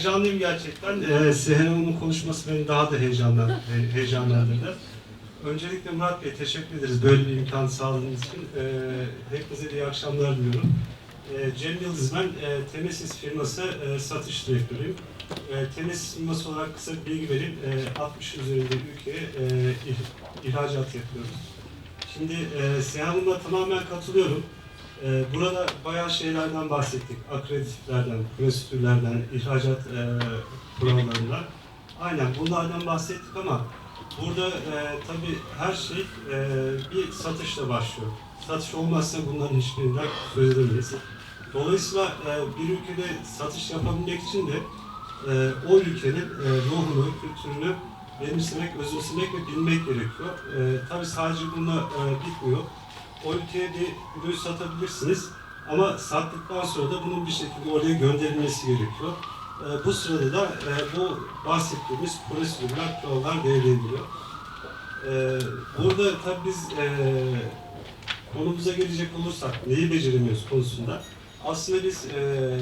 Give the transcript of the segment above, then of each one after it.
heyecanlıyım gerçekten. Ee, Seher Hanım'ın konuşması beni daha da heyecanlan, he- heyecanlandırdı. Öncelikle Murat Bey teşekkür ederiz böyle bir imkan sağladığınız için. Ee, hepinize iyi akşamlar diliyorum. Ee, Cem Yıldız ben, e, Temesis firması e, satış direktörüyüm. E, Temesis firması olarak kısa bir bilgi vereyim. E, 60 üzerinde ülkeye e, ih- ihracat yapıyoruz. Şimdi e, Seher Hanım'la tamamen katılıyorum. Ee, Burada bayağı şeylerden bahsettik. Akreditiflerden, prosedürlerden, ihracat e, kurallarından. Aynen bunlardan bahsettik ama burada e, tabii her şey e, bir satışla başlıyor. Satış olmazsa bunların hiçbirinden söz edemeyiz. Dolayısıyla e, bir ülkede satış yapabilmek için de e, o ülkenin e, ruhunu, kültürünü benimsemek, özümsemek ve bilmek gerekiyor. E, tabii sadece bununla e, bitmiyor o ülkeye bir ürün satabilirsiniz. Ama sattıktan sonra da bunun bir şekilde oraya gönderilmesi gerekiyor. Ee, bu sırada da e, bu bahsettiğimiz prosedürler, kurallar devreye giriyor. Ee, burada tabii biz e, konumuza gelecek olursak neyi beceremiyoruz konusunda aslında biz e,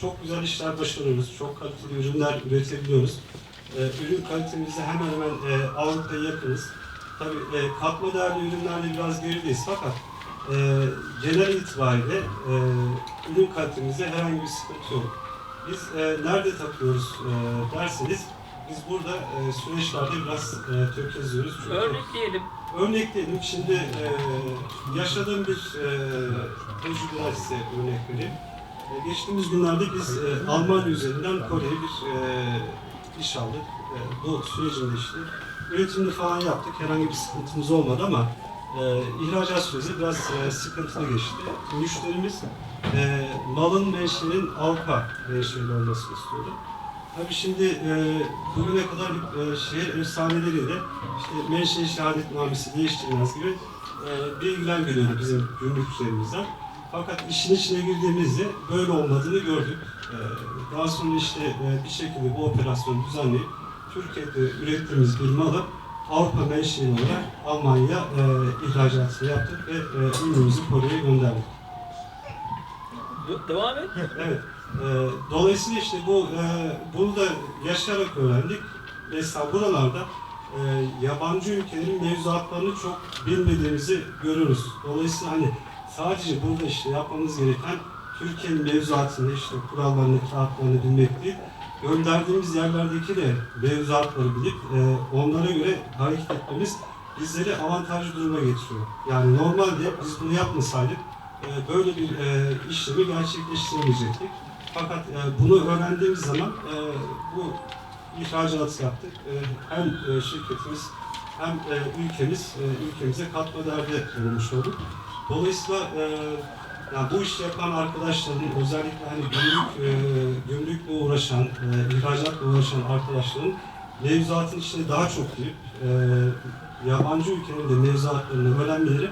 çok güzel işler başarıyoruz, çok kaliteli ürünler üretebiliyoruz. E, ürün kalitemizi hemen hemen e, Avrupa'ya yakınız. Tabii e, katma değerli ürünlerde biraz gerideyiz fakat e, genel itibariyle e, ürün kalitemizde herhangi bir sıkıntı yok. Biz e, nerede takıyoruz e, derseniz biz burada e, süreçlerde biraz e, tökezliyoruz. Çünkü Örnekleyelim. Örnekleyelim. Şimdi e, yaşadığım bir e, tecrübe size örnek vereyim. E, geçtiğimiz günlerde biz e, Almanya üzerinden Kore'ye bir e, iş aldık. E, bu sürecinde işte üretimini falan yaptık. Herhangi bir sıkıntımız olmadı ama e, ihracat süreci biraz e, sıkıntılı geçti. Müşterimiz e, malın menşeinin Avrupa menşeli olmasını istiyordu. Tabii şimdi e, bugüne kadar e, şehir efsaneleriyle işte menşe şehadetnamesi değiştirilmez gibi e, bilgiler geliyordu bizim gümrükçülerimizden. Fakat işin içine girdiğimizde böyle olmadığını gördük. E, daha sonra işte e, bir şekilde bu operasyonu düzenleyip Türkiye'de ürettiğimiz bir malı Avrupa menşeli olarak Almanya e, ihracatını yaptık ve e, ürünümüzü Kore'ye gönderdik. Devam et. Evet. E, dolayısıyla işte bu e, bunu da yaşayarak öğrendik. Mesela buralarda e, yabancı ülkelerin mevzuatlarını çok bilmediğimizi görürüz. Dolayısıyla hani sadece burada işte yapmamız gereken Türkiye'nin mevzuatını işte kurallarını, kağıtlarını bilmek değil, gönderdiğimiz yerlerdeki de mevzuatları bilip e, onlara göre hareket etmemiz bizleri avantajlı duruma getiriyor. Yani normalde biz bunu yapmasaydık e, böyle bir e, işlemi gerçekleştiremeyecektik. Fakat e, bunu öğrendiğimiz zaman e, bu ihracatı yaptık. E, hem e, şirketimiz hem e, ülkemiz e, ülkemize katma değerde bulmuş olduk. Dolayısıyla e, yani bu işi yapan arkadaşların özellikle hani gümrük, e, gümrükle uğraşan, e, ihracatla uğraşan arkadaşların mevzuatın içine daha çok girip e, yabancı ülkelerin de mevzuatlarını öğrenmeleri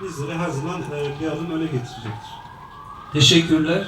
bizleri her zaman e, bir adım öne getirecektir. Teşekkürler.